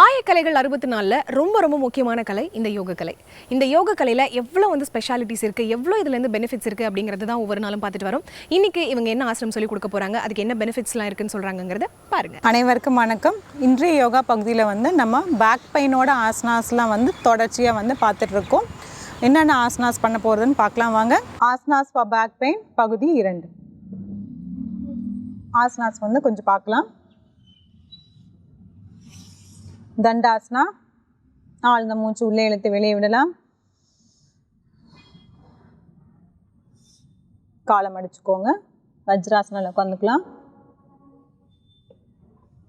ஆயக்கலைகள் அறுபத்தி நாலில் ரொம்ப ரொம்ப முக்கியமான கலை இந்த யோக கலை இந்த யோக கலையில் எவ்வளோ வந்து ஸ்பெஷாலிட்டிஸ் இருக்குது எவ்வளோ இதுலேருந்து பெனிஃபிட்ஸ் இருக்குது அப்படிங்கிறது தான் ஒவ்வொரு நாளும் பார்த்துட்டு வரோம். இன்னைக்கு இவங்க என்ன ஆசிரம் சொல்லி கொடுக்க போகிறாங்க அதுக்கு என்ன பெனிஃபிட்ஸ்லாம் இருக்குன்னு சொல்கிறாங்கிறத பாருங்க. அனைவருக்கும் வணக்கம். இன்றைய யோகா பகுதியில் வந்து நம்ம பேக் பெயினோட ஆசனாஸ்லாம் வந்து தொடர்ச்சியாக வந்து பார்த்துட்டு இருக்கோம். என்னென்ன ஆசனாஸ் பண்ண போகிறதுன்னு பார்க்கலாம் வாங்க. ஆசனாஸ் ஃபார் பேக் பெயின் பகுதி இரண்டு. ஆசனாஸ் வந்து கொஞ்சம் பார்க்கலாம். தண்டாசனா ஆழ்ந்த மூச்சு உள்ளே இழுத்து வெளியே விடலாம். காலம் அடிச்சுக்கோங்க. வஜ்ராசனில் உட்காந்துக்கலாம்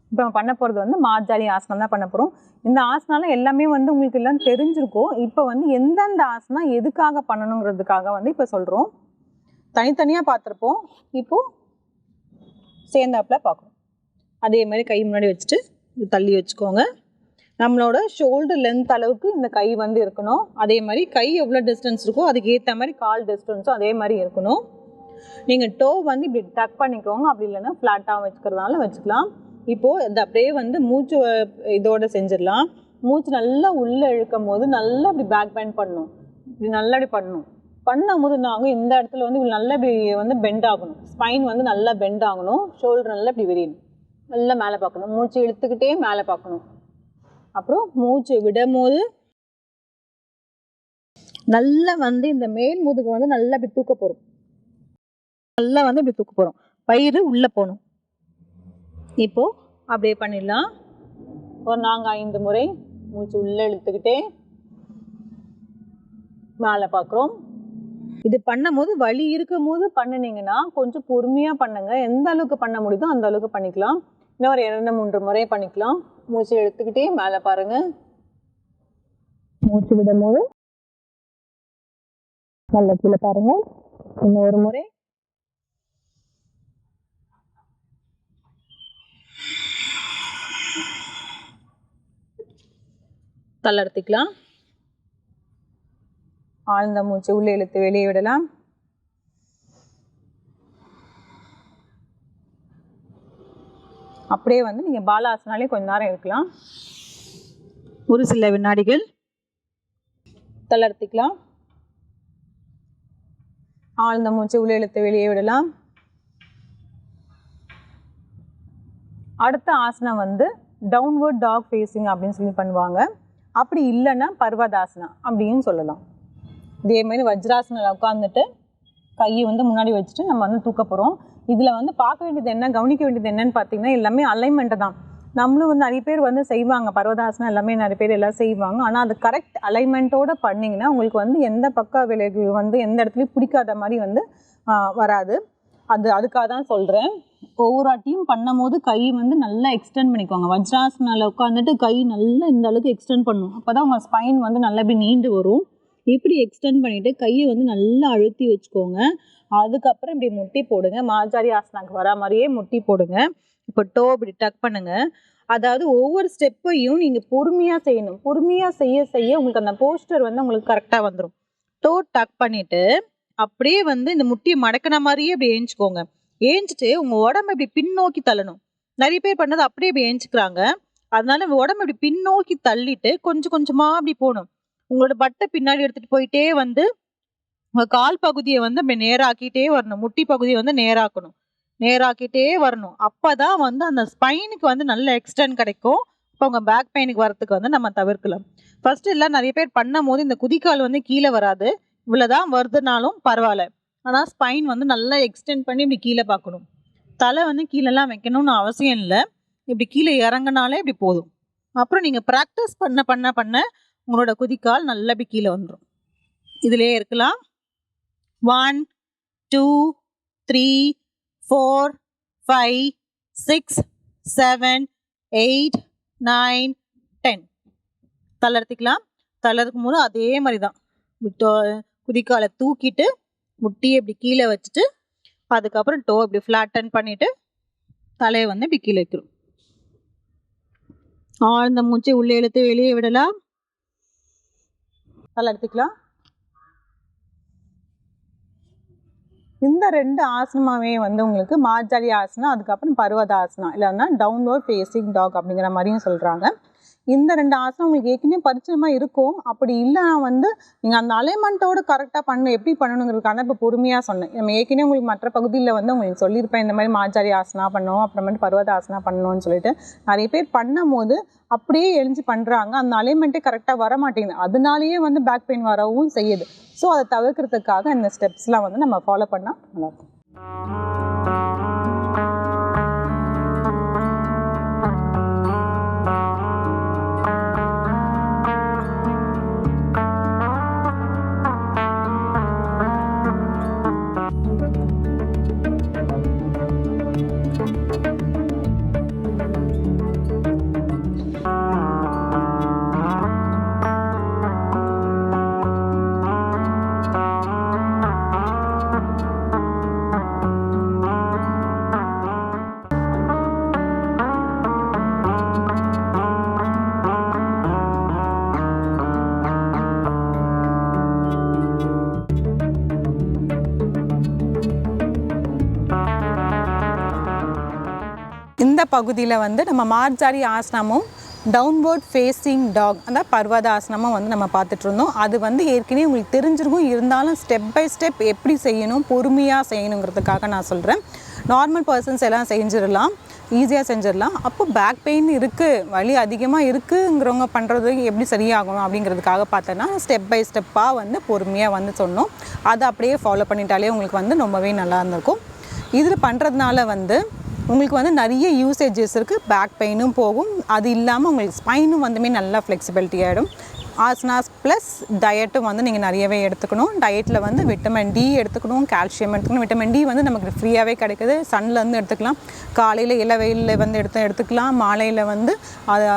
இப்போ நம்ம பண்ண போகிறது வந்து மாஜாலி ஆசனம் தான் பண்ண போகிறோம் இந்த ஆசனால எல்லாமே வந்து உங்களுக்கு எல்லாம் தெரிஞ்சிருக்கும். இப்போ வந்து எந்தெந்த ஆசனம் எதுக்காக பண்ணணுங்கிறதுக்காக வந்து இப்போ சொல்கிறோம் தனித்தனியாக பார்த்துருப்போம். இப்போது சேர்ந்தாப்பில் பார்க்கணும். அதே மாதிரி கை முன்னாடி வச்சுட்டு தள்ளி வச்சுக்கோங்க. நம்மளோட ஷோல்டர் லென்த் அளவுக்கு இந்த கை வந்து இருக்கணும். அதே மாதிரி கை எவ்வளோ டிஸ்டன்ஸ் இருக்கோ அதுக்கு ஏற்ற மாதிரி கால் டிஸ்டன்ஸும் அதே மாதிரி இருக்கணும். நீங்கள் டோ வந்து இப்படி டக் பண்ணிக்கோங்க. அப்படி இல்லைன்னா ஃப்ளாட்டாக வச்சுக்கிறதுனால வச்சுக்கலாம். இப்போது இது அப்படியே வந்து மூச்சு இதோட செஞ்சிடலாம். மூச்சு நல்லா உள்ளே இழுக்கும் போது நல்லா இப்படி பேக் பெண்ட் பண்ணணும். இப்படி நல்லா இப்படி பண்ணணும். பண்ணும்போது நாங்கள் இந்த இடத்துல வந்து இப்படி நல்லா இப்படி வந்து பெண்ட் ஆகணும். ஸ்பைன் வந்து நல்லா பெண்ட் ஆகணும். ஷோல்டர் நல்லா இப்படி விரியணும். நல்லா மேலே பார்க்கணும். மூச்சு இழுத்துக்கிட்டே மேலே பார்க்கணும். அப்புறம் மூச்சு விடும் போது நல்லா வந்து இந்த மேல் முதுகு வந்து நல்லா இப்படி தூக்க போகிறோம் நல்லா வந்து இப்படி தூக்க போகிறோம் பயிறு உள்ளே போகணும். இப்போ அப்படியே பண்ணிடலாம். ஒரு நாங்கள் ஐந்து முறை மூச்சு உள்ளே இழுத்துக்கிட்டே மேலே பார்க்குறோம். இது பண்ணும்போது வலி இருக்கும் போது பண்ணுனீங்கன்னா கொஞ்சம் பொறுமையாக பண்ணுங்க. எந்த அளவுக்கு பண்ண முடியுதோ அந்த அளவுக்கு பண்ணிக்கலாம். இன்னும் ஒரு இரண்டு மூன்று முறை பண்ணிக்கலாம். மூச்சு எடுத்துக்கிட்டே மேலே பாருங்க. மூச்சு விடும் போது நல்ல கீழே பாருங்க. இன்னும் ஒரு முறை. தள்ளர்த்திக்கலாம் ஆழ்ந்த மூச்சு உள்ளே இழுத்து வெளியே விடலாம். அப்படியே வந்து நீங்கள் பாலாசனாலே கொஞ்ச நேரம் இருக்கலாம் ஒரு சில வினாடிகள் தளர்த்திக்கலாம். ஆழ்ந்த மூச்சு உள்ளே இழுத்து வெளியே விடலாம். அடுத்த ஆசனம் வந்து டவுன்வர்ட் டாக் ஃபேஸிங் அப்படின்னு சொல்லி பண்ணுவாங்க. அப்படி இல்லைன்னா பர்வதாசனா அப்படின்னு சொல்லலாம். இதே மாதிரி வஜ்ராசனில் உட்காந்துட்டு கையை வந்து முன்னாடி வச்சுட்டு நம்ம வந்து தூக்க போகிறோம் இதில் வந்து பார்க்க வேண்டியது என்ன கவனிக்க வேண்டியது என்னன்னு பார்த்தீங்கன்னா எல்லாமே அலைன்மெண்ட்டு தான். நம்மளும் வந்து நிறைய பேர் வந்து செய்வாங்க. பர்வதாசனம் எல்லாமே நிறைய பேர் எல்லாம் செய்வாங்க. ஆனால் அது கரெக்ட் அலைன்மெண்ட்டோடு பண்ணிங்கன்னா உங்களுக்கு வந்து எந்த பக்க விளைவு வந்து எந்த இடத்துலையும் பிடிக்காத மாதிரி வந்து வராது. அது அதுக்காக தான் சொல்கிறேன் ஒவ்வொரு வாட்டியும் பண்ணும் போது கை வந்து நல்லா எக்ஸ்டெண்ட் பண்ணிக்குவாங்க வஜ்ராசனால உட்காந்துட்டு கை நல்லா இந்த அளவுக்கு எக்ஸ்டெண்ட் பண்ணும். அப்போ தான் உங்கள் ஸ்பைன் வந்து நல்லா இப்படி நீண்டு வரும். இப்படி எக்ஸ்டெண்ட் பண்ணிவிட்டு கையை வந்து நல்லா அழுத்தி வச்சுக்கோங்க. அதுக்கப்புறம் இப்படி முட்டி போடுங்க. மாஜாரி ஆசனாக்கு வர மாதிரியே முட்டி போடுங்க. இப்போ டோ இப்படி டக் பண்ணுங்க. அதாவது ஒவ்வொரு ஸ்டெப்பையும் நீங்கள் பொறுமையாக செய்யணும். பொறுமையாக செய்ய செய்ய உங்களுக்கு அந்த போஸ்டர் வந்து உங்களுக்கு கரெக்டாக வந்துடும் டோ டக் பண்ணிவிட்டு அப்படியே வந்து இந்த முட்டியை மடக்கின மாதிரியே இப்படி ஏஞ்சிக்கோங்க. ஏஞ்சிட்டு உங்கள் உடம்ப இப்படி பின்னோக்கி தள்ளணும். நிறைய பேர் பண்ணது அப்படியே இப்படி ஏஞ்சிக்கிறாங்க. அதனால உடம்ப இப்படி பின்னோக்கி தள்ளிட்டு கொஞ்சம் கொஞ்சமாக அப்படி போகணும். உங்களோட பட்டை பின்னாடி எடுத்துகிட்டு போயிட்டே வந்து உங்கள் கால் பகுதியை வந்து நேராக்கிட்டே வரணும். முட்டி பகுதியை வந்து நேராக்கணும். நேராக்கிட்டே வரணும். அப்போ தான் வந்து அந்த ஸ்பைனுக்கு வந்து நல்ல எக்ஸ்டென்ட் கிடைக்கும். இப்போ உங்கள் பேக் பெயினுக்கு வரத்துக்கு வந்து நம்ம தவிர்க்கலாம். ஃபர்ஸ்ட் எல்லாம் நிறைய பேர் பண்ணும் போது இந்த குதிக்கால் வந்து கீழே வராது. இவ்வளோதான் வருதுனாலும் பரவாயில்ல. ஆனால் ஸ்பைன் வந்து நல்லா எக்ஸ்டெண்ட் பண்ணி இப்படி கீழே பார்க்கணும். தலை வந்து கீழெல்லாம் வைக்கணும்னு அவசியம் இல்லை. இப்படி கீழே இறங்குனாலே இப்படி போதும். அப்புறம் நீங்கள் ப்ராக்டிஸ் பண்ண பண்ண பண்ண உங்களோட குதிக்கால் நல்லா இப்படி கீழே வந்துடும் இதிலே இருக்கலாம். One two three four five six seven eight nine ten தளர்த்திக்கலாம். தளர்க்கும் போது அதே மாதிரி தான் விட்டோ குதிக்காலை தூக்கிட்டு முட்டியை இப்படி கீழே வச்சுட்டு அதுக்கப்புறம் டோ இப்படி ஃப்ளாட்டன் பண்ணிவிட்டு தலையை வந்து இப்படி கீழே வைக்கிறோம். ஆழ்ந்த மூச்சை உள்ளே இழுத்து வெளியே விடலாம். தலை எடுத்துக்கலாம். இந்த ரெண்டு ஆசனமாவே வந்து உங்களுக்கு மார்ஜாரி ஆசனம் அதுக்கப்புறம் பருவத ஆசனம் இல்லைன்னா டவுன்வர்ட் ஃபேஸிங் டாக் அப்படிங்கிற மாதிரியும் சொல்கிறாங்க இந்த ரெண்டு ஆசனம் உங்களுக்கு ஏற்கனவே பரிச்சயமாக இருக்கும். அப்படி இல்லைனா வந்து நீங்கள் அந்த அலைன்மெண்ட்டோடு கரெக்டாக பண்ண எப்படி பண்ணணுங்கிறதுக்காக இப்போ பொறுமையாக சொன்னேன். நம்ம ஏற்கனவே உங்களுக்கு மற்ற பகுதியில் வந்து உங்களுக்கு சொல்லியிருப்பேன் இந்த மாதிரி மாச்சாரி ஆசனா பண்ணோம் அப்புறமேட்டு பருவத ஆசனா பண்ணணும்னு சொல்லிட்டு. நிறைய பேர் பண்ணும் போது அப்படியே எழிஞ்சு பண்ணுறாங்க அந்த அலைன்மெண்ட்டே கரெக்டாக வர மாட்டேங்குது அதனாலேயே வந்து பேக் பெயின் வரவும் செய்யுது. ஸோ அதை தவிர்க்கிறதுக்காக இந்த ஸ்டெப்ஸ்லாம் வந்து நம்ம ஃபாலோ பண்ணால் நல்லாயிருக்கும் பகுதியில் வந்து நம்ம மார்ஜாரி ஆசனமும் டவுன்போர்ட் ஃபேஸிங் டாக் அந்த பர்வத ஆசனமும் வந்து நம்ம பார்த்துட்டு இருந்தோம். அது வந்து ஏற்கனவே உங்களுக்கு தெரிஞ்சிருக்கும். இருந்தாலும் ஸ்டெப் பை ஸ்டெப் எப்படி செய்யணும் பொறுமையாக செய்யணுங்கிறதுக்காக நான் சொல்கிறேன் நார்மல் பர்சன்ஸ் எல்லாம் செஞ்சிடலாம். ஈஸியாக செஞ்சிடலாம். அப்போ பேக் பெயின் இருக்குது வலி அதிகமாக இருக்குங்கிறவங்க பண்ணுறது எப்படி சரியாகும் அப்படிங்கிறதுக்காக பார்த்தோன்னா ஸ்டெப் பை ஸ்டெப்பாக வந்து பொறுமையாக வந்து சொன்னோம். அதை அப்படியே ஃபாலோ பண்ணிட்டாலே உங்களுக்கு வந்து ரொம்பவே நல்லா இருந்திருக்கும். இதில் பண்ணுறதுனால வந்து உங்களுக்கு வந்து நிறைய யூசேஜஸ் இருக்குது பேக் பெயினும் போகும். அது இல்லாமல் உங்களுக்கு ஸ்பைனும் வந்துமே நல்லா ஃப்ளெக்சிபிலிட்டி ஆகிடும் ஆசனாஸ் ப்ளஸ் டயட்டும் வந்து நீங்கள் நிறையவே எடுத்துக்கணும். டயட்டில் வந்து விட்டமின் டி எடுத்துக்கணும் கால்சியம் எடுத்துக்கணும். விட்டமின் டி வந்து நமக்கு ஃப்ரீயாகவே கிடைக்குது. சன்லேருந்து எடுத்துக்கலாம். காலையில் இள வெயிலில் வந்து எடுத்து எடுத்துக்கலாம். மாலையில் வந்து அதை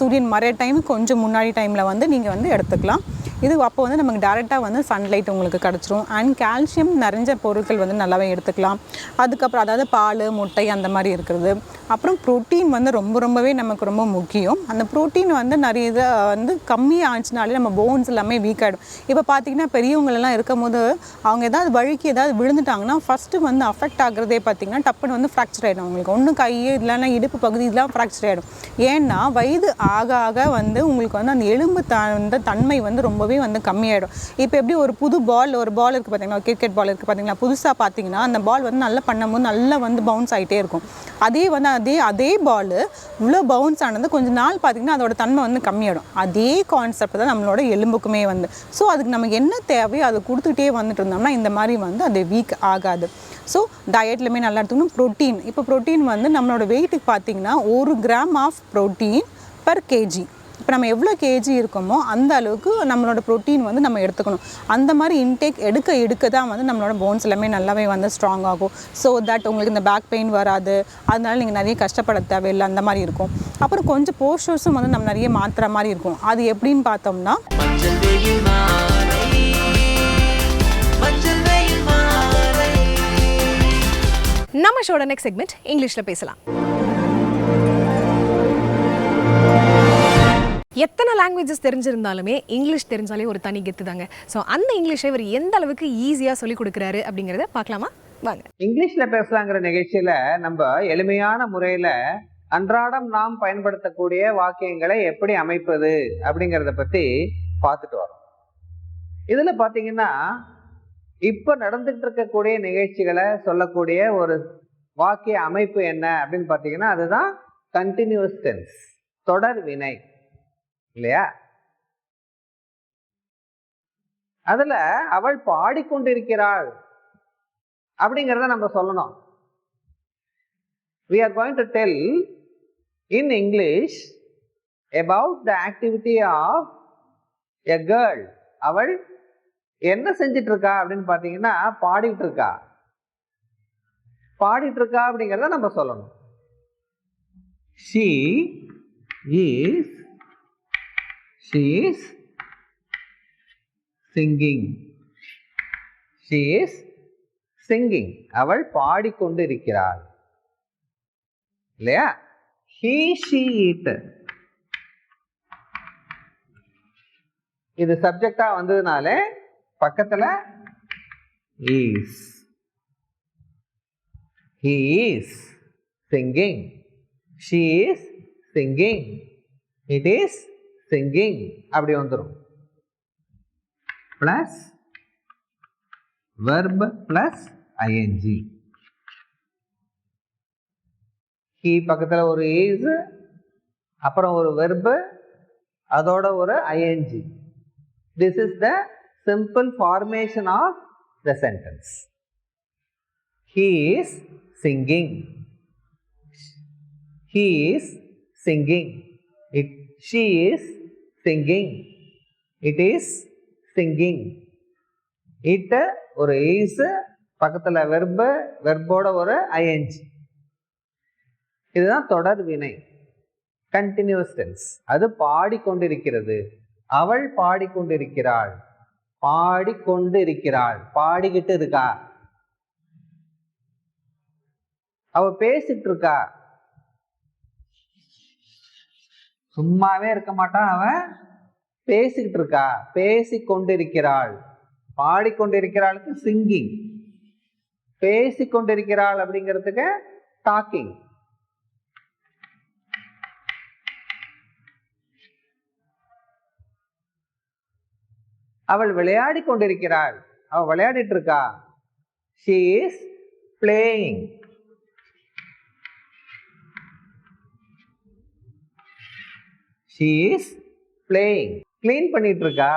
சூரியன் மறைய டைம் கொஞ்சம் முன்னாடி டைமில் வந்து நீங்கள் வந்து எடுத்துக்கலாம். இது அப்போ வந்து நமக்கு டேரெக்டாக வந்து சன்லைட் உங்களுக்கு கிடச்சிரும். அண்ட் கால்சியம் நிறைஞ்ச பொருட்கள் வந்து நல்லாவே எடுத்துக்கலாம். அதுக்கப்புறம் அதாவது பால் முட்டை அந்த மாதிரி இருக்கிறது. அப்புறம் ப்ரோட்டீன் வந்து ரொம்ப ரொம்பவே நமக்கு ரொம்ப முக்கியம். அந்த ப்ரோட்டீன் வந்து நிறைய இதை வந்து கம்மி ஆச்சுனாலே நம்ம போன்ஸ் எல்லாமே வீக் ஆகிடும் இப்போ பார்த்தீங்கன்னா பெரியவங்களெல்லாம் இருக்கும் போது அவங்க ஏதாவது வழுக்கி ஏதாவது விழுந்துட்டாங்கன்னா ஃபஸ்ட்டு வந்து அஃபெக்ட் ஆகுறதே பார்த்தீங்கன்னா டப்புன்னு வந்து ஃப்ராக்சர் ஆகிடும் அவங்களுக்கு. ஒன்றும் கை இல்லைன்னா இடுப்பு பகுதி இதெல்லாம் ஃப்ராக்சர் ஆகிடும் ஏன்னா வயது ஆக ஆக வந்து உங்களுக்கு வந்து அந்த எலும்பு த அந்த தன்மை வந்து ரொம்பவே வந்து கம்மியாயிடும். இப்போ எப்படி ஒரு புது பால் ஒரு பால் இருக்குது பார்த்தீங்கன்னா கிரிக்கெட் பால் இருக்குது பார்த்தீங்கன்னா புதுசாக பார்த்தீங்கன்னா அந்த பால் வந்து நல்லா பண்ணும்போது நல்லா வந்து பவுன்ஸ் ஆகிட்டே இருக்கும். அதே வந்து அதே அதே பால் இவ்வளோ பவுன்ஸ் ஆனது கொஞ்சம் நாள் பார்த்தீங்கன்னா அதோட தன்மை வந்து கம்மியாயிடும். அதே கான்செப்ட் தான் நம்மளோட எலும்புக்குமே வந்து. ஸோ அதுக்கு நமக்கு என்ன தேவையோ அதை கொடுத்துட்டே வந்துட்டு இருந்தோம்னா இந்த மாதிரி வந்து அது வீக் ஆகாது. ஸோ டயட்லையுமே நல்லா எடுத்துக்கணும். ப்ரோட்டீன் இப்போ ப்ரோட்டீன் வந்து நம்மளோட வெயிட்டுக்கு பார்த்தீங்கன்னா ஒரு gram of protein per K G இப்போ நம்ம எவ்வளோ கேஜி இருக்கோமோ அந்த அளவுக்கு நம்மளோட ப்ரோட்டீன் வந்து நம்ம எடுத்துக்கணும். அந்த மாதிரி இன்டேக் எடுக்க எடுக்க தான் வந்து நம்மளோட போன்ஸ் எல்லாமே நல்லாவே வந்து ஸ்ட்ராங் ஆகும். ஸோ தட் உங்களுக்கு இந்த பேக் பெயின் வராது. அதனால நீங்கள் நிறைய கஷ்டப்பட தேவையில்லை. அந்த மாதிரி இருக்கும். அப்புறம் கொஞ்சம் போஸ்டர்ஸும் வந்து நம்ம நிறைய மாற்றுற மாதிரி இருக்கும். அது எப்படின்னு பார்த்தோம்னா நம்ம ஷோட நெக்ஸ்ட் செக்மெண்ட் இங்கிலீஷில் பேசலாம். எத்தனை லாங்குவேஜஸ் தெரிஞ்சிருந்தாலுமே இங்கிலீஷ் தெரிஞ்சாலே ஒரு தனி கெத்து தாங்க. ஸோ அந்த இங்கிலீஷை இவர் எந்த அளவுக்கு ஈஸியாக சொல்லி கொடுக்குறாரு அப்படிங்கிறத பார்க்கலாமா? வாங்க. இங்கிலீஷில் பேசலாங்கிற நிகழ்ச்சியில் நம்ம எளிமையான முறையில் அன்றாடம் நாம் பயன்படுத்தக்கூடிய வாக்கியங்களை எப்படி அமைப்பது அப்படிங்கிறத பற்றி பார்த்துட்டு வரோம். இதில் பார்த்தீங்கன்னா இப்போ நடந்துகிட்டு இருக்கக்கூடிய நிகழ்ச்சிகளை சொல்லக்கூடிய ஒரு வாக்கிய அமைப்பு என்ன அப்படின்னு பார்த்தீங்கன்னா அதுதான் கண்டினியூஸ் டென்ஸ் தொடர் வினை. இல்லையா? அதுல அவள் பாடிக்கொண்டிருக்கிறாள் அப்படிங்கிறத நம்ம சொல்லணும். We are going to tell in English about the activity of a girl அவள் என்ன செஞ்சிட்டு இருக்கா அப்படின்னு பார்த்தீங்கன்னா பாடிட்டு இருக்கா பாடிட்டு இருக்கா அப்படிங்கிறத நம்ம சொல்லணும். She is she is singing she is singing அவள் பாடிக்கொண்டு இருக்கிறாள் இல்லையா? He she it. இது சப்ஜெக்டா வந்ததுனாலே பக்கத்துல is he is singing. She is singing. It is thinking அப்படி வந்துடும் பிளஸ் வெர்ப் பிளஸ் ஐஎன்ஜி கி பக்கத்தில் ஒரு ஈஸ் அப்புறம் ஒரு வெர்பு அதோட ஒரு I N G this is the simple formation of the sentence he is singing he's singing it she is singing. It is singing. இட்ட ஒரு is பக்கத்தில் வெர்ப வெர்போட ஒரு ஐஎன்ஜி இதுதான் தொடர் வினை. கண்டினியூஸ் டென்ஸ் அது பாடிக்கொண்டிருக்கிறது. அவள் பாடிக்கொண்டிருக்கிறாள். பாடிக்கொண்டு இருக்கிறாள் பாடிக்கிட்டு இருக்கா. அவ பேசிட்டு இருக்கா. சும்மாவே இருக்க மாட்டான் அவன். பேசிக்கிட்டு இருக்கா. பேசி கொண்டிருக்கிறாள். பாடிக்கொண்டிருக்கிறாளுக்கு சிங்கிங் பேசி கொண்டிருக்கிறாள் அப்படிங்கிறதுக்கு டாக்கிங் அவள் விளையாடி கொண்டிருக்கிறாள். அவள் விளையாடிட்டு இருக்கா. She is playing she is playing clean பண்ணிட்டு இருக்கா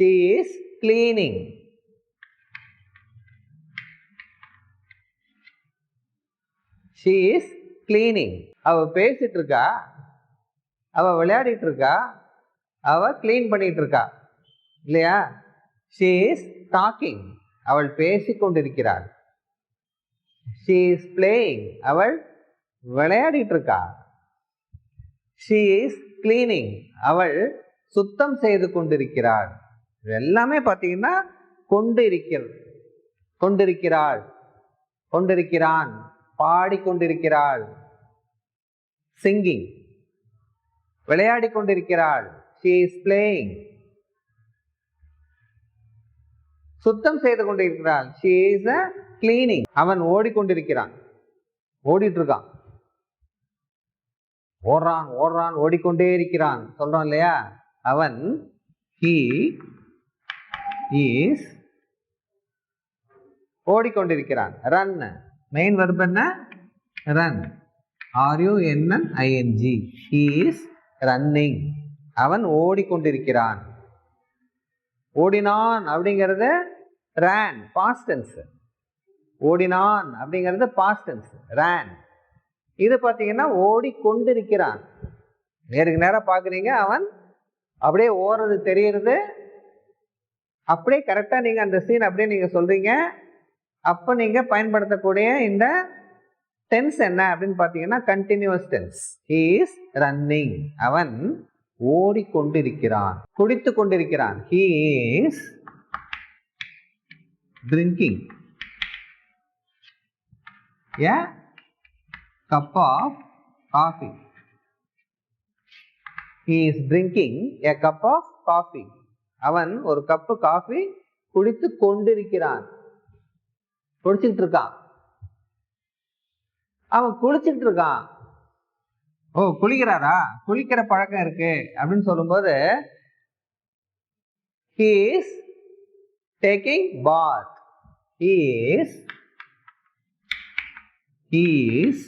she is cleaning she is cleaning அவ பேசிட்டு இருக்கா அவ விளையாடிட்டு இருக்கா அவ கிளீன் பண்ணிட்டு இருக்கா இல்லையா? ஷீ இஸ் டாக்கிங் அவள் பேசிக்கொண்டிருக்கிறாள். ஷீ இஸ் பிளேயிங் அவள் விளையாடிட்டு இருக்கா ஷீ இஸ் கிளீனிங் அவள் சுத்தம் செய்து கொண்டிருக்கிறாள். எல்லாமே பார்த்தீங்கன்னா கொண்டு இருக்கிறது கொண்டிருக்கிறாள். கொண்டிருக்கிறான். பாடிக்கொண்டிருக்கிறாள் சிங்கிங் விளையாடி கொண்டிருக்கிறாள். ஷீ இஸ் பிளேயிங் சுத்தம் செய்து கொண்டிருக்கிறாள். ஷீ இஸ் அ கிளீனிங் அவன் ஓடிக்கொண்டிருக்கிறான் ஓடிட்டு இருக்கான். ஓடுறான் ஓடுறான் ஓடிக்கொண்டே இருக்கிறான். சொல்கிறான் இல்லையா? அவன் ஹீ இஸ் ஓடிக்கொண்டிருக்கிறான். ரன் மெயின் verb என்ன? Run R U N N I N G he is running அவன் ஓடிக்கொண்டிருக்கிறான். ஓடினான் அப்படிங்கிறது ரேன் பாஸ்டன்ஸ் ஓடினான் அப்படிங்கிறது பாஸ்டன்ஸ் ரேன் இது பார்த்தீங்கன்னா ஓடிக்கொண்டிருக்கிறான். நேருக்கு நேரம் பார்க்குறீங்க அவன் அப்படியே ஓடுறது தெரியுறது. அப்படியே கரெக்டாக நீங்கள் அந்த சீன் அப்படியே நீங்கள் சொல்கிறீங்க அப்போ நீங்கள் பயன்படுத்தக்கூடிய இந்த டென்ஸ் என்ன அப்படின்னு பார்த்தீங்கன்னா கண்டினியூஸ் டென்ஸ் இஸ் ரன்னிங் அவன் ஓடிக்கொண்டிருக்கிறான் குடித்து கொண்டிருக்கிறான். He is drinking a? Cup of coffee. He is drinking a cup of coffee. அவன் ஒரு கப்பு காஃபி குடித்து கொண்டிருக்கிறான். குடிச்சுக்கிட்டு இருக்கான் அவன் குளிச்சுக்கிட்டு இருக்கான் ஓ குளிக்கிறாரா? குளிக்கிற பழக்கம் இருக்கு அப்படின்னு சொல்லும்போது he is taking bath. He is he is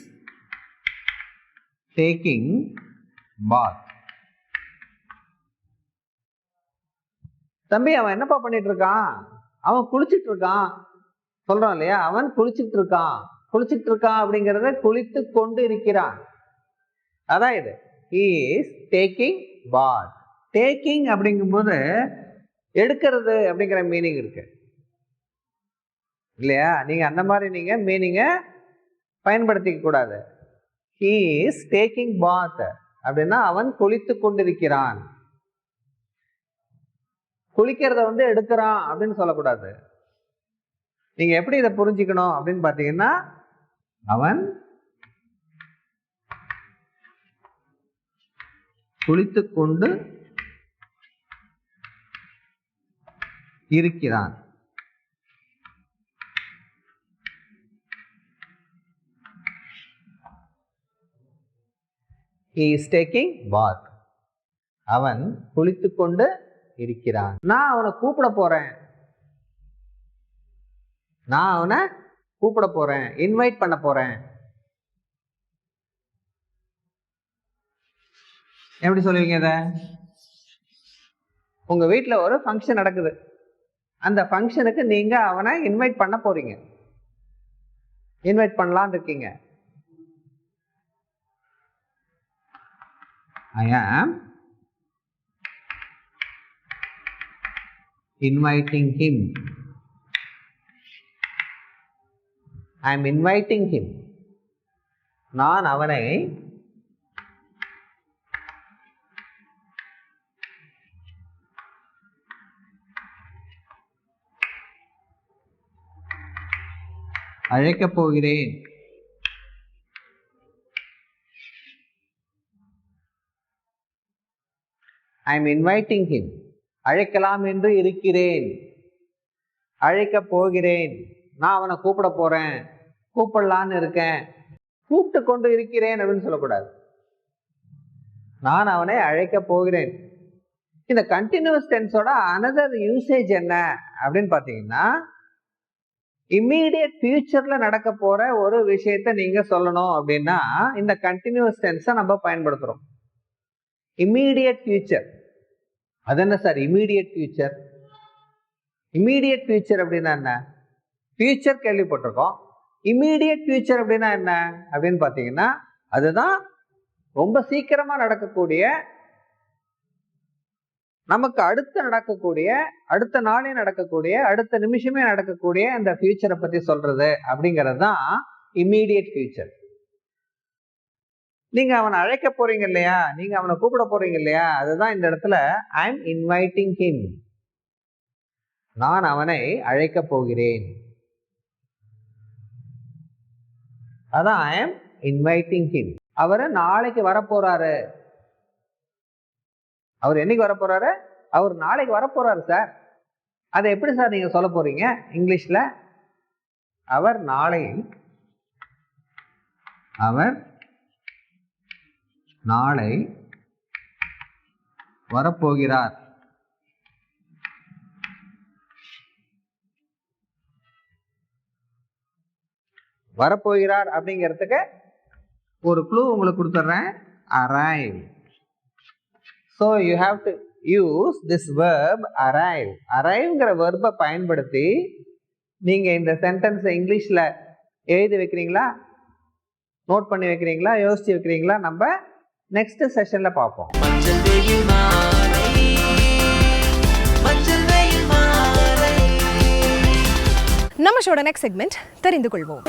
taking bath. தம்பி அவன் என்னப்பா பண்ணிட்டு இருக்கான் அவன் குளிச்சிட்டு இருக்கான் சொல்றான் இல்லையா? அவன் குளிச்சுட்டு இருக்கான் குளிச்சுட்டு இருக்கான் அப்படிங்கிறத குளித்து கொண்டு இருக்கிறான். அதான் இது. இஸ் டேக்கிங் பாத் டேக்கிங் அப்படிங்கும்போது எடுக்கிறது அப்படிங்கிற மீனிங் இருக்கு. இல்லையா? நீங்க அந்த மாதிரி நீங்க மீனிங்கை பயன்படுத்திக்க கூடாது. He is taking அப்படின்னா அவன் குளித்து கொண்டிருக்கிறான். குளிக்கிறத வந்து எடுக்கிறான் அப்படின்னு சொல்லக்கூடாது. நீங்க எப்படி இதை புரிஞ்சுக்கணும் அப்படின்னு பார்த்தீங்கன்னா அவன் குளித்து கொண்டு இருக்கிறான். He இஸ் டேக்கிங் பாத் அவன் குளித்து கொண்டு இருக்கிறான். நான் அவனை கூப்பிட போறேன். நான் அவனை கூப்பிட போறேன். இன்வைட் பண்ண போறேன். எப்படி சொல்லுவீங்க இத? உங்க வீட்டில் ஒரு ஃபங்க்ஷன் நடக்குது. அந்த ஃபங்க்ஷனுக்கு நீங்க அவனை இன்வைட் பண்ண போறீங்க. இன்வைட் பண்ணலாம்னு இருக்கீங்க. I am inviting him. I am inviting him. நான் அவனை அழைக்கப் போகிறேன் ஐ எம் இன்வைட்டிங் ஹிம் அழைக்கலாம் என்று இருக்கிறேன். அழைக்கப் போகிறேன். நான் அவனை கூப்பிட போகிறேன் கூப்பிடலான்னு இருக்கேன். கூப்பிட்டு கொண்டு இருக்கிறேன் அப்படின்னு சொல்லக்கூடாது. நான் அவனை அழைக்கப் போகிறேன். இந்த கண்டினியூஸ் டென்ஸோட அனதர் யூசேஜ் என்ன அப்படின்னு பார்த்தீங்கன்னா இம்மீடியட் ஃபியூச்சர்ல நடக்க போற ஒரு விஷயத்த நீங்க சொல்லணும் அப்படின்னா இந்த கண்டினியூஸ் டென்ஸை நம்ம பயன்படுத்துறோம். இம்மீடியட் ஃபியூச்சர் அது என்ன sir? Immediate future immediate future அப்படின்னா என்ன? ஃபியூச்சர் கேள்விப்பட்டிருக்கோம். இமீடியட் ஃபியூச்சர் அப்படின்னா என்ன? அப்படின்னு பார்த்தீங்கன்னா அதுதான் ரொம்ப சீக்கிரமாக நடக்கக்கூடிய நமக்கு அடுத்து நடக்கக்கூடிய அடுத்த நாளே நடக்கக்கூடிய அடுத்த நிமிஷமே நடக்கக்கூடிய அந்த ஃபியூச்சரை பற்றி சொல்கிறது அப்படிங்கிறது தான் இம்மீடியட் ஃபியூச்சர் நீங்க அவனை அழைக்க போறீங்க இல்லையா? நீங்க அவனை கூப்பிட போறீங்க இல்லையா? அதுதான் இந்த இடத்துல ஐ எம் இன்வைட்டிங் ஹிம் நான் அவனை அழைக்க போகிறேன். அதான் ஐ எம் இன்வைட்டிங் ஹிம் அவரு நாளைக்கு வரப்போறாரு அவர் என்னைக்கு வரப்போறாரு அவர் நாளைக்கு வரப்போறாரு சார் அதை எப்படி சார் நீங்க சொல்ல போறீங்க? இங்கிலீஷ்ல? அவர் நாளை அவர் நாளை வரப்போகிறார். வரப்போகிறார் அப்படிங்கிறதுக்கு ஒரு க்ளூ உங்களுக்கு கொடுத்துட்றேன் arrive so you have to use this verb arrive அரைவ்ங்கிற வெர்பை பயன்படுத்தி நீங்கள் இந்த சென்டென்ஸை இங்கிலீஷில் எழுதி வைக்கிறீங்களா? நோட் பண்ணி வைக்கிறீங்களா? யோசித்து வைக்கிறீங்களா? நம்ம நெக்ஸ்ட் செஷனில் பார்ப்போம் மஞ்சள் வெயில் மாலை மஞ்சள் வெயில் மாலை. நம்ம ஷோட நெக்ஸ்ட் செக்மெண்ட் தெரிந்து கொள்வோம்.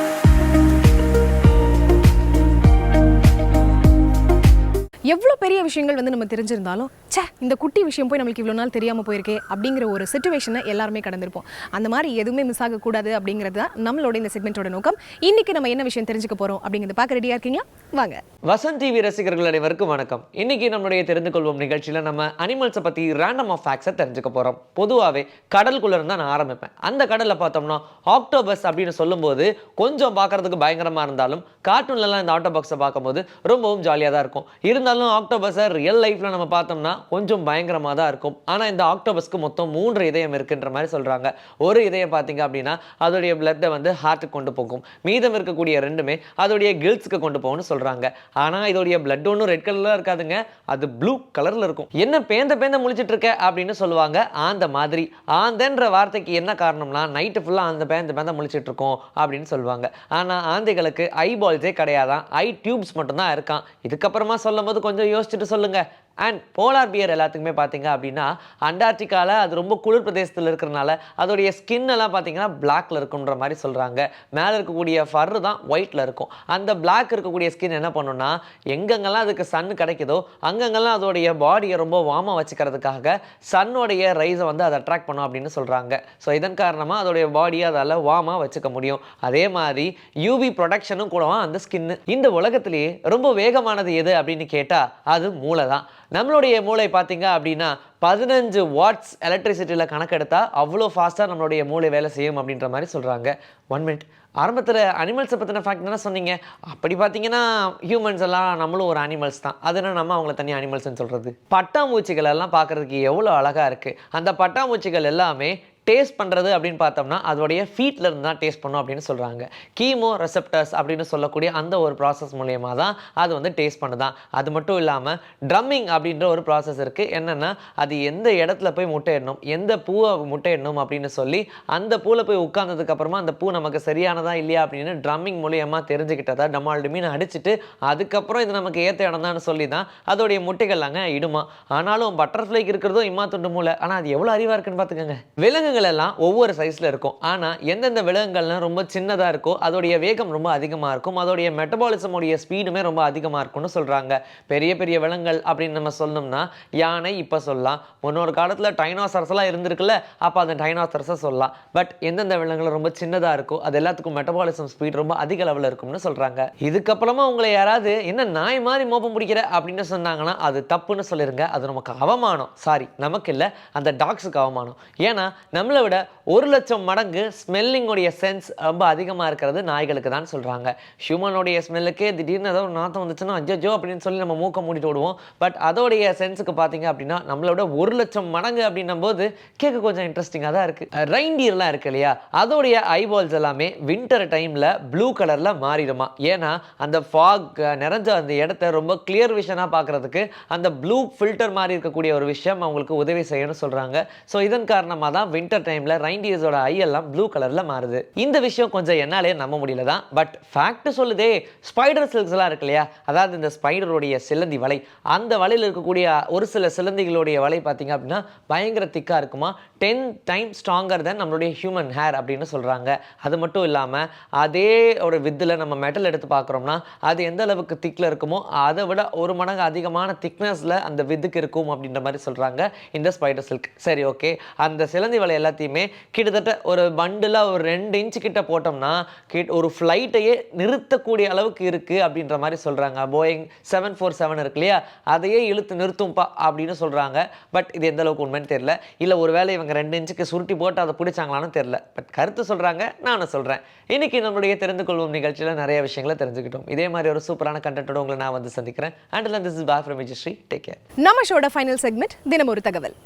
எவ்வளோ பெரிய விஷயங்கள் வந்து நம்ம தெரிஞ்சிருந்தாலும் சே இந்த குட்டி விஷயம் போய் நம்மளுக்கு இவ்வளோ நாள் தெரியாமல் போயிருக்கே அப்படிங்கிற ஒரு சுச்சுவேஷனை எல்லாருமே கடந்திருப்போம். அந்த மாதிரி எதுவுமே மிஸ் ஆகக்கூடாது அப்படிங்கிறது தான் நம்மளோட இந்த செக்மெண்ட்டோட நோக்கம். இன்னைக்கு நம்ம என்ன விஷயம் தெரிஞ்சுக்க போகிறோம் அப்படிங்கிறத பார்க்க ரெடியாக இருக்கீங்களா? வாங்க. வசந்த் டிவி ரசிகர்கள் அனைவருக்கும் வணக்கம். இன்னைக்கு நம்மளுடைய தெரிந்து கொள்வோம் நிகழ்ச்சியில் நம்ம அனிமல்ஸை பற்றி ரேண்டம் ஆஃப் ஃபேக்ஸை தெரிஞ்சுக்க போகிறோம் பொதுவாகவே கடலுக்குள்ள இருந்து தான் நான் ஆரம்பிப்பேன். அந்த கடலில் பார்த்தோம்னா ஆக்டோபஸ் அப்படின்னு சொல்லும்போது கொஞ்சம் பார்க்கறதுக்கு பயங்கரமாக இருந்தாலும் கார்ட்டூன்லலாம் இந்த ஆட்டோபாக்ஸை பார்க்கும்போது ரொம்பவும் ஜாலியாக தான் இருக்கும். இருந்தாலும் ஆக்டோபஸை ரியல் லைஃப்பில் நம்ம பார்த்தோம்னா கொஞ்சம் பயங்கரமாக தான் இருக்கும். ஆனால் இந்த ஆக்டோபஸ்க்கு மொத்தம் மூன்று இதயம் இருக்குன்ற மாதிரி சொல்கிறாங்க ஒரு இதயம் பார்த்தீங்க அப்படின்னா அதோடைய பிளட்டை வந்து ஹார்ட்டுக்கு கொண்டு போகும். மீதம் இருக்கக்கூடிய ரெண்டுமே அதோடைய கில்ஸ்க்கு கொண்டு போகும்னு சொல்கிறாங்க ஆனால் இதோடைய பிளட் ஒன்றும் ரெட் கலரில் இருக்காதுங்க. அது ப்ளூ கலரில் இருக்கும். என்ன பேந்த பேந்த முழிச்சிட்டு இருக்க அப்படின்னு சொல்லுவாங்க? ஆந்த மாதிரி. ஆந்தன்ற வார்த்தைக்கு என்ன காரணம்னா நைட்டு ஃபுல்லாக அந்த பேந்த பேந்த முழிச்சிட்டு இருக்கோம் அப்படின்னு சொல்லுவாங்க. ஆனால் ஆந்தைகளுக்கு ஐ பால்ஸே கிடையாதான். ஐ டியூப்ஸ் மட்டும்தான் இருக்கான். இதுக்கப்புறமா சொல்லும் போது கொஞ்சம் யோசிச்சுட்டு சொல்லுங்க. அண்ட் போலார் பியர் எல்லாத்துக்குமே பார்த்தீங்க அப்படின்னா அண்டார்டிகாவில் அது ரொம்ப குளிர் பிரதேசத்தில் இருக்கிறனால அதோடைய ஸ்கின் எல்லாம் பார்த்தீங்கன்னா பிளாக்ல இருக்குன்ற மாதிரி சொல்கிறாங்க மேலே இருக்கக்கூடிய ஃபர் தான் ஒயிட்டில் இருக்கும். அந்த பிளாக் இருக்கக்கூடிய ஸ்கின் என்ன பண்ணுன்னா எங்கெங்கெல்லாம் அதுக்கு சன் கிடைக்குதோ அங்கங்கெல்லாம் அதோடைய பாடியை ரொம்ப வார்மாக வச்சுக்கிறதுக்காக சன்னோடைய ரைஸை வந்து அதை அட்ராக்ட் பண்ணும் அப்படின்னு சொல்கிறாங்க ஸோ இதன் காரணமாக அதோடைய பாடியை அதால் வார்மாக வச்சுக்க முடியும். அதே மாதிரி யூவி ப்ரொடக்ஷனும் கூடவா அந்த ஸ்கின்னு இந்த உலகத்திலேயே ரொம்ப வேகமானது எது அப்படின்னு கேட்டால் அது மூளை தான் நம்மளுடைய மூளை பார்த்தீங்க அப்படின்னா பதினஞ்சு வாட்ஸ் எலக்ட்ரிசிட்டியில் கணக்கெடுத்தால் அவ்வளோ ஃபாஸ்ட்டாக நம்மளுடைய மூளை வேலை செய்யும் அப்படின்ற மாதிரி சொல்கிறாங்க ஒன் மினிட் ஆரம்பத்தில் அனிமல்ஸை பற்றின ஃபேக்ட் தானே சொன்னீங்க? அப்படி பார்த்தீங்கன்னா ஹியூமன்ஸ் எல்லாம் நம்மளும் ஒரு அனிமல்ஸ் தான். அதனால் நம்ம அவங்கள தனி அனிமல்ஸ்னு சொல்கிறது பட்டாம்பூச்சிகள் எல்லாம் பார்க்குறதுக்கு எவ்வளோ அழகாக இருக்குது அந்த பட்டாம்பூச்சிகள் எல்லாமே டேஸ்ட் பண்ணுறது அப்படின்னு பார்த்தோம்னா அதோடைய ஃபீட்ல இருந்து தான் டேஸ்ட் பண்ணும் அப்படின்னு சொல்கிறாங்க கீமோ ரெசப்டர்ஸ் அப்படின்னு சொல்லக்கூடிய அந்த ஒரு ப்ராசஸ் மூலயமா தான் அது வந்து டேஸ்ட் பண்ணுதான் அது மட்டும் இல்லாமல் ட்ரம்மிங் அப்படின்ற ஒரு ப்ராசஸ் இருக்குது என்னென்னா அது எந்த இடத்துல போய் முட்டையிடணும் எந்த பூவை முட்டையிடணும் அப்படின்னு சொல்லி அந்த பூவில் போய் உட்கார்ந்ததுக்கு அப்புறமா அந்த பூ நமக்கு சரியானதா இல்லையா அப்படின்னு ட்ரம்மிங் மூலியமாக தெரிஞ்சுக்கிட்டதா டமால்டு மீன் அடிச்சுட்டு அதுக்கப்புறம் இது நமக்கு ஏற்ற இடம் தான் சொல்லி தான் அதோடைய முட்டைகள் அங்கே இடுமா. ஆனாலும் பட்டர்ஃப்ளைக்கு இருக்கிறதும் இம்மா துண்டு மூளை. ஆனால் அது எவ்வளோ அறிவாக இருக்குன்னு பார்த்துக்கோங்க. விலங்குகள் எல்லாம் ஒவ்வொரு சைஸில் இருக்கும். ஆனால் எந்தெந்த விலங்குகள்லாம் ரொம்ப சின்னதாக இருக்கோ அதோடைய வேகம் ரொம்ப அதிகமாக இருக்கும். அதோடைய மெட்டபாலிசம் உடைய ஸ்பீடுமே ரொம்ப அதிகமாக இருக்கும்னு சொல்கிறாங்க பெரிய பெரிய விலங்குகள் அப்படின்னு நம்ம சொன்னோம்னா யானை இப்போ சொல்லலாம். முன்னொரு காலத்தில் டைனோசரஸ்லாம் இருந்திருக்குல்ல அப்போ அந்த டைனோசரஸை சொல்லலாம். பட் எந்தெந்த விலங்குகள் ரொம்ப சின்னதாக இருக்கோ அது எல்லாத்துக்கும் மெட்டபாலிசம் ஸ்பீட் ரொம்ப அதிக லெவலில் இருக்கும்னு சொல்கிறாங்க இதுக்கப்புறமா உங்களை யாராவது என்ன நாய் மாதிரி மோப்பம் பிடிக்கிற? அப்படின்னு சொன்னாங்கன்னா அது தப்புன்னு சொல்லிருங்க. அது நமக்கு அவமானம். சாரி நமக்கு இல்லை அந்த டாக்ஸுக்கு அவமானம். ஏன்னா நம்மளை விட ஒரு லட்சம் மடங்கு ஸ்மெல்லிங்கோடைய சென்ஸ் ரொம்ப அதிகமாக இருக்கிறது நாய்களுக்கு தான் சொல்கிறாங்க ஹியூமனுடைய ஸ்மெல்லுக்கே திடீர்னு ஏதோ ஒரு நாத்தம் வந்துச்சுன்னா அஜ்ஜோ அப்படின்னு சொல்லி நம்ம மூக்க மூடிட்டு விடுவோம் பட் அதோடைய சென்ஸுக்கு பார்த்தீங்க அப்படின்னா நம்மளை விட ஒரு லட்சம் மடங்கு அப்படின்னும் போது கேட்க கொஞ்சம் இன்ட்ரெஸ்டிங்காக தான் இருக்குது ரைண்டியர்லாம் இருக்கு இல்லையா? அதோடைய ஐபால்ஸ் எல்லாமே வின்டர் டைமில் ப்ளூ கலரில் மாறிடுமா? ஏன்னா அந்த ஃபாக் நிறைஞ்ச அந்த இடத்த ரொம்ப கிளியர் விஷனாக பார்க்குறதுக்கு அந்த ப்ளூ ஃபில்டர் மாதிரி இருக்கக்கூடிய ஒரு விஷயம் அவங்களுக்கு உதவி செய்யணும்னு சொல்கிறாங்க ஸோ இதன் காரணமாக தான் வின்டர் டைமில் ரைண்டியர்ஸோட ஐயெல்லாம் ப்ளூ கலரில் மாறுது. இந்த விஷயம் கொஞ்சம் என்னாலே நம்ப முடியல தான் பட் ஃபேக்ட் சொல்லுதே ஸ்பைடர் சில்க்ஸ் எல்லாம் இருக்கு இல்லையா? அதாவது இந்த ஸ்பைடருடைய சிலந்தி வலை. அந்த வலையில் இருக்கக்கூடிய ஒரு சில சிலந்திகளுடைய வலை பார்த்தீங்க அப்படின்னா பயங்கர திக்காக இருக்குமா? டென் டைம் ஸ்ட்ராங்கர் தென் நம்மளுடைய ஹியூமன் ஹேர் அப்படின்னு சொல்கிறாங்க அது மட்டும் இல்லாமல் அதே ஒரு வித்தில் நம்ம மெட்டல் எடுத்து பார்க்குறோம்னா அது எந்த அளவுக்கு திக்கில் இருக்குமோ அதை விட ஒரு மடங்கு அதிகமான திக்னஸில் அந்த வித்துக்கு இருக்கும் அப்படின்ற மாதிரி சொல்கிறாங்க இந்த ஸ்பைடர் சில்க் சரி ஓகே அந்த சிலந்தி வலை எல்லாத்தையுமே கிட்டத்தட்ட ஒரு பண்டிலாக ஒரு ரெண்டு இன்ச்சு கிட்ட போட்டோம்னா கிட் ஒரு ஃப்ளைட்டையே நிறுத்தக்கூடிய அளவுக்கு இருக்குது அப்படின்ற மாதிரி சொல்கிறாங்க போயிங் செவன் ஃபோர் செவன் இருக்கு இல்லையா? அதையே இழுத்து நிறுத்தும்பா அப்படின்னு சொல்கிறாங்க பட் இது எந்த அளவுக்கு உண்மைன்னு தெரியல. இல்லை ஒரு வேளை இவங்க ரெண்டு இன்ச்சுக்கு சுருட்டி போட்டு அதை பிடிச்சாங்களான்னு தெரில பட் கருத்து சொல்கிறாங்க நானும் சொல்கிறேன் இன்னைக்கு நம்மளுடைய தெரிந்து கொள்வோம் நிகழ்ச்சியில் நிறைய விஷயங்களை தெரிஞ்சுக்கிட்டோம். இதே மாதிரி ஒரு சூப்பரான கண்டென்ட்டோட உங்களை நான் வந்து சந்திக்கிறேன். And this is bye from Vijayasri take care நம்ம ஷோட ஃபைனல் செக்மெண்ட் தினம் ஒரு தகவல்.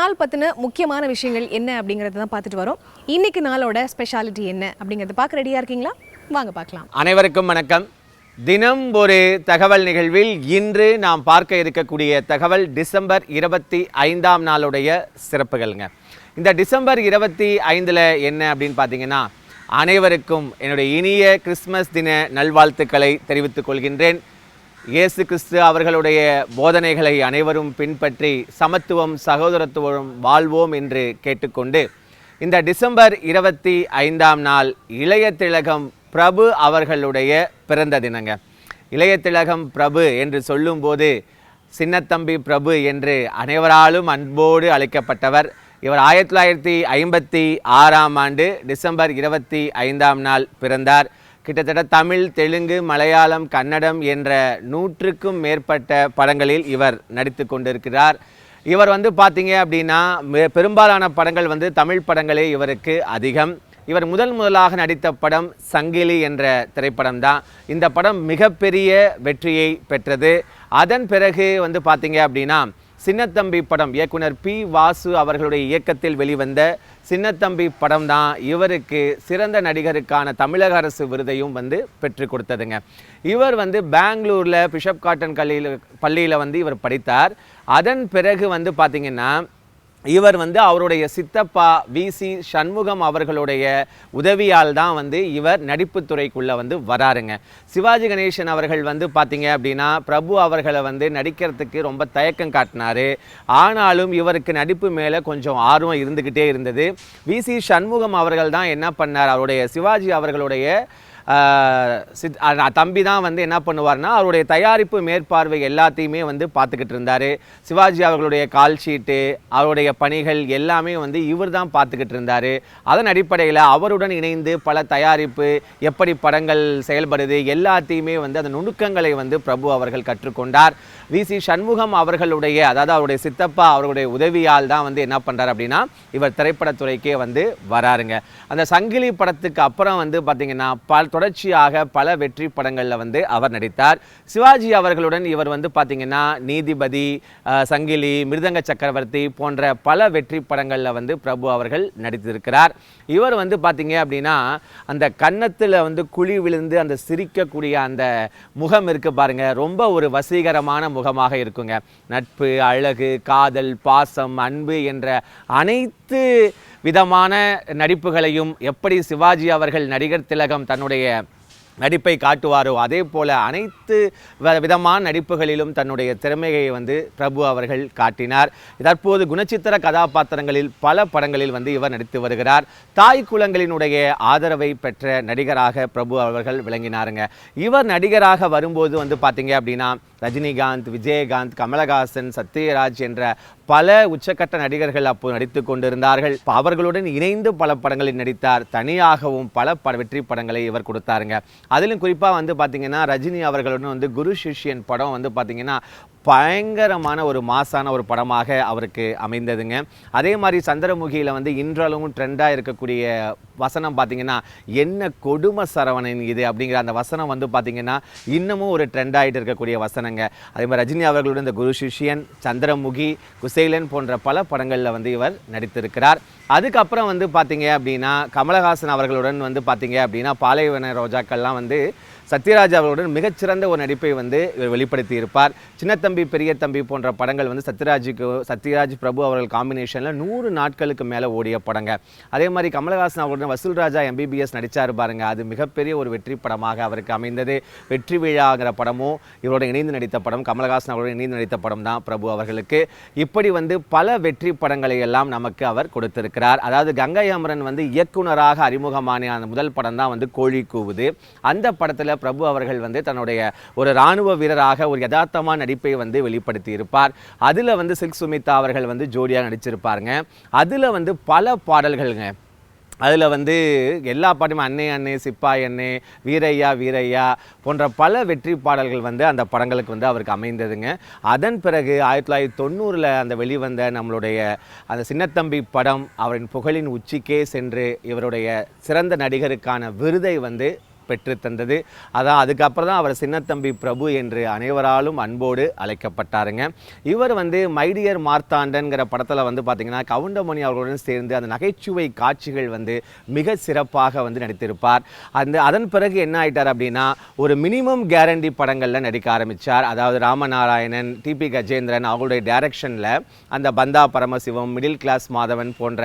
நாள் பற்றின முக்கியமான விஷயங்கள் என்ன அப்படிங்கிறத தான் பார்த்துட்டு வரோம். இன்றைக்கு நாளோட ஸ்பெஷாலிட்டி என்ன அப்படிங்கிறத பார்க்க ரெடியாக இருக்கீங்களா? வாங்க பார்க்கலாம். அனைவருக்கும் வணக்கம். தினம் ஒரு தகவல் நிகழ்வில் இன்று நாம் பார்க்க இருக்கக்கூடிய தகவல் டிசம்பர் இருபத்தி ஐந்தாம் நாளுடைய சிறப்புகள்ங்க. இந்த டிசம்பர் இருபத்தி ஐந்தில் என்ன அப்படின்னு பார்த்தீங்கன்னா அனைவருக்கும் என்னுடைய இனிய கிறிஸ்மஸ் தின நல்வாழ்த்துக்களை தெரிவித்துக் கொள்கின்றேன். இயேசு கிறிஸ்து அவர்களுடைய போதனைகளை அனைவரும் பின்பற்றி சமத்துவம் சகோதரத்துவம் வாழ்வோம் என்று கேட்டுக்கொண்டு இந்த டிசம்பர் இருபத்தி ஐந்தாம் நாள் இளைய திலகம் பிரபு அவர்களுடைய பிறந்த தினங்க. இளைய திலகம் பிரபு என்று சொல்லும்போது சின்னத்தம்பி பிரபு என்று அனைவராலும் அன்போடு அழைக்கப்பட்டவர். இவர் ஆயிரத்தி தொள்ளாயிரத்தி ஐம்பத்தி ஆறாம் ஆண்டு டிசம்பர் இருபத்தி ஐந்தாம் நாள் பிறந்தார். கிட்டத்தட்ட தமிழ் தெலுங்கு மலையாளம் கன்னடம் என்ற நூற்றுக்கும் மேற்பட்ட படங்களில் இவர் நடித்து கொண்டிருக்கிறார். இவர் வந்து பார்த்தீங்க அப்படின்னா பெரும்பாலான படங்கள் வந்து தமிழ் படங்களே இவருக்கு அதிகம். இவர் முதல் முதலாக நடித்த படம் சங்கிலி என்ற திரைப்படம் தான். இந்த படம் மிகப்பெரிய வெற்றியை பெற்றது. அதன் பிறகு வந்து பார்த்தீங்க அப்படின்னா சின்னத்தம்பி படம் இயக்குனர் பி வாசு அவர்களுடைய இயக்கத்தில் வெளிவந்த சின்னத்தம்பி படம் தான் இவருக்கு சிறந்த நடிகருக்கான தமிழக அரசு விருதையும் வந்து பெற்று கொடுத்ததுங்க. இவர் வந்து பெங்களூரில் பிஷப் காட்டன் கல்லியில் பள்ளியில் வந்து இவர் படித்தார். அதன் பிறகு வந்து பார்த்திங்கன்னா இவர் வந்து அவருடைய சித்தப்பா விசி சண்முகம் அவர்களுடைய உதவியால் தான் வந்து இவர் நடிப்புத்துறைக்குள்ளே வந்து வராருங்க. சிவாஜி கணேசன் அவர்கள் வந்து பார்த்தீங்க அப்படின்னா பிரபு அவர்களை வந்து நடிக்கிறதுக்கு ரொம்ப தயக்கம் காட்டினாரு. ஆனாலும் இவருக்கு நடிப்பு மேலே கொஞ்சம் ஆர்வம் இருந்துக்கிட்டே இருந்தது. விசி சண்முகம் அவர்கள் தான் என்ன பண்ணார்? அவருடைய சிவாஜி அவர்களுடைய சித் தம்பி தான் வந்து என்ன பண்ணுவார்னா அவருடைய தயாரிப்பு மேற்பார்வை எல்லாத்தையுமே வந்து பார்த்துக்கிட்டு இருந்தார். சிவாஜி அவர்களுடைய கால் ஷீட்டு அவருடைய பணிகள் எல்லாமே வந்து இவர் தான் பார்த்துக்கிட்டு இருந்தார். அதன் அடிப்படையில் அவருடன் இணைந்து பல தயாரிப்பு எப்படி படங்கள் செயல்படுது எல்லாத்தையுமே வந்து அந்த நுணுக்கங்களை வந்து பிரபு அவர்கள் கற்றுக்கொண்டார். வி. சி. சண்முகம் அவர்களுடைய அதாவது அவருடைய சித்தப்பா அவருடைய உதவியால் தான் வந்து என்ன பண்ணுறார் அப்படின்னா இவர் திரைப்படத்துறைக்கே வந்து வராருங்க. அந்த சங்கிலி படத்துக்கு அப்புறம் வந்து பார்த்திங்கன்னா பல தொடர்ச்சியாக பல வெற்றி படங்களில் வந்து அவர் நடித்தார். சிவாஜி அவர்களுடன் இவர் வந்து பார்த்தீங்கன்னா நீதிபதி சங்கிலி மிருதங்க சக்கரவர்த்தி போன்ற பல வெற்றி படங்களில் வந்து பிரபு அவர்கள் நடித்திருக்கிறார். இவர் வந்து பார்த்தீங்க அப்படின்னா அந்த கன்னத்தில் வந்து குழி விழுந்து அந்த சிரிக்கக்கூடிய அந்த முகம் இருக்குது பாருங்க. ரொம்ப ஒரு வசீகரமான முகமாக இருக்குங்க. நட்பு அழகு காதல் பாசம் அன்பு என்ற அனைத்து விதமான நடிப்புகளையும் எப்படி சிவாஜி அவர்கள் நடிகர் திலகம் தன்னுடைய நடிப்பை காட்டுவாரோ அதே போல் அனைத்து விதமான நடிப்புகளிலும் தன்னுடைய திறமையை வந்து பிரபு அவர்கள் காட்டினார். தற்போது குணச்சித்திர கதாபாத்திரங்களில் பல படங்களில் வந்து இவர் நடித்து வருகிறார். தாய் குலங்களினுடைய ஆதரவை பெற்ற நடிகராக பிரபு அவர்கள் விளங்கினாருங்க. இவர் நடிகராக வரும்போது வந்து பார்த்தீங்க அப்படின்னா ரஜினிகாந்த் விஜயகாந்த் கமலஹாசன் சத்யராஜ் என்ற பல உச்சக்கட்ட நடிகர்கள் அப்போது நடித்து கொண்டிருந்தார்கள். அவர்களுடன் இணைந்து பல படங்களில் நடித்தார். தனியாகவும் பல பட வெற்றி படங்களை இவர் கொடுத்தாருங்க. அதிலும் குறிப்பாக வந்து பார்த்தீங்கன்னா ரஜினி அவர்களுடன் வந்து குரு சிஷ்யன் படம் வந்து பார்த்தீங்கன்னா பயங்கரமான ஒரு மாசான ஒரு படமாக அவருக்கு அமைந்ததுங்க. அதே மாதிரி சந்திரமுகியில் வந்து இன்றளவும் ட்ரெண்டாக இருக்கக்கூடிய வசனம் பார்த்தீங்கன்னா என்ன கொடுமை சரவணன் இது? அப்படிங்கிற அந்த வசனம் வந்து பார்த்தீங்கன்னா இன்னமும் ஒரு ட்ரெண்ட் ஆகிட்டு இருக்கக்கூடிய வசனங்க. அதே மாதிரி ரஜினி அவர்களுடன் இந்த குரு சிஷ்யன் சந்திரமுகி குசேலன் போன்ற பல படங்களில் வந்து இவர் நடித்திருக்கிறார். அதுக்கப்புறம் வந்து பார்த்தீங்க அப்படின்னா கமலஹாசன் அவர்களுடன் வந்து பார்த்தீங்க அப்படின்னா பாலைவன ரோஜாக்கள்லாம் வந்து சத்யராஜ் அவர்களுடன் மிகச்சிறந்த ஒரு நடிப்பை வந்து இவர் வெளிப்படுத்தி இருப்பார் சின்னத்தம்பி பெரிய தம்பி போன்ற படங்கள் வந்து சத்யராஜுக்கு சத்யராஜ் பிரபு அவர்கள் காம்பினேஷனில் நூறு நாட்களுக்கு மேலே ஓடிய படங்க. அதே மாதிரி கமலஹாசன் அவர்களுடன் வசூல் ராஜா எம்பிபிஎஸ் நடித்தார் பாருங்க. அது மிகப்பெரிய ஒரு வெற்றி படமாக அவருக்கு அமைந்தது. வெற்றி விழாங்கிற படமும் இவரோட இணைந்து நடித்த படம் கமலஹாசன் அவரோட இணைந்து நடித்த படம் தான் பிரபு அவர்களுக்கு. இப்படி வந்து பல வெற்றி படங்களை எல்லாம் நமக்கு அவர் கொடுத்திருக்கிறார். அதாவது கங்கை அமரன் வந்து இயக்குனராக அறிமுகமான அந்த முதல் படம் தான் வந்து கோழி கூவுது. அந்த படத்தில் பிரபு அவர்கள் வந்து தன்னுடைய ஒரு ராணுவ வீரராக ஒரு யதார்த்தமான நடிப்பை வந்து வெளிப்படுத்தி இருப்பார் அதில் வந்து சில்க் சுமிதா அவர்கள் வந்து ஜோடியாக நடிச்சிருப்பாருங்க. அதில் வந்து பல பாடல்கள்ங்க. அதில் வந்து எல்லா பாட்டுமே அன்னை அன்னை சிப்பாய் அன்னை வீரையா வீரையா போன்ற பல வெற்றி பாடல்கள் வந்து அந்த படங்களுக்கு வந்து அவருக்கு அமைந்ததுங்க. அதன் பிறகு ஆயிரத்தி தொள்ளாயிரத்தி தொண்ணூறில் அந்த வெளிவந்த நம்மளுடைய அந்த சின்னத்தம்பி படம் அவரின் புகழின் உச்சிக்கே சென்று இவருடைய சிறந்த நடிகருக்கான விருதை வந்து பெற்று தந்தது அதான் அதுக்கப்புறம் தான் அவர் சின்னத்தம்பி பிரபு என்று அனைவராலும் அன்போடு அழைக்கப்பட்டாருங்க. இவர் வந்து மைடியர் மார்த்தாண்டன்கிற படத்தில் வந்து பார்த்தீங்கன்னா கவுண்டமணி அவர்களுடன் சேர்ந்து அந்த நகைச்சுவை காட்சிகள் வந்து மிக சிறப்பாக வந்து நடித்திருப்பார். அந்த அதன் பிறகு என்ன ஆயிட்டார் அப்படின்னா ஒரு மினிமம் கேரண்டி படங்களில் நடிக்க ஆரம்பித்தார் அதாவது ராமநாராயணன் டிபி கஜேந்திரன் அவங்களுடைய டைரக்ஷனில் அந்த பந்தா பரமசிவம் மிடில் கிளாஸ் மாதவன் போன்ற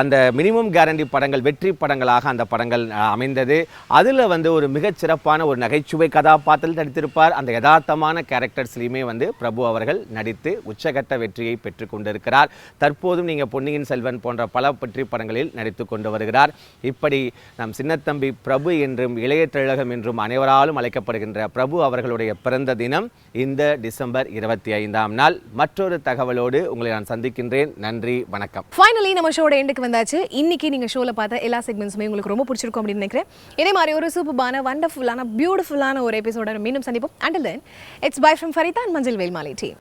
அந்த மினிமம் கேரண்டி படங்கள் வெற்றி படங்களாக அந்த படங்கள் அமைந்தது. அதில் வந்து ஒரு மிகச்சிறப்பான ஒரு நகைச்சுவை கதாபாத்திரத்தில் நடித்திருப்பார். அந்த யதார்த்தமான கேரக்டர்ஸ்லையுமே வந்து பிரபு அவர்கள் நடித்து உச்சகட்ட வெற்றியை பெற்று கொண்டிருக்கிறார். தற்போதும் நீங்கள் பொன்னியின் செல்வன் போன்ற பல பற்றி படங்களில் நடித்து கொண்டு வருகிறார். இப்படி நம் சின்னத்தம்பி பிரபு என்றும் இளைய தழகம் என்றும் அனைவராலும் அழைக்கப்படுகின்ற பிரபு அவர்களுடைய பிறந்த தினம் இந்த டிசம்பர் இருபத்தி ஐந்தாம் நாள். மற்றொரு தகவலோடு உங்களை நான் சந்திக்கின்றேன். நன்றி வணக்கம். ஃபைனலி நம்ம ஷோட எண்டுக்கு வந்தாச்சு. இன்னைக்கு நீங்க ஷோல பார்த்த எல்லா செக்மெண்ட்ஸுமே உங்களுக்கு ரொம்ப பிடிச்சிருக்கும் அப்படின்னு நினைக்கிறேன். இதே மாதிரி ஒரு சூப்பர்பான வண்டர்ஃபுல்லான பியூட்டிஃபுல்லான ஒரு எபிசோட மீண்டும் சந்திப்போம். Until then it's bye from Farida and மஞ்சள் வேல்மாலை டீம்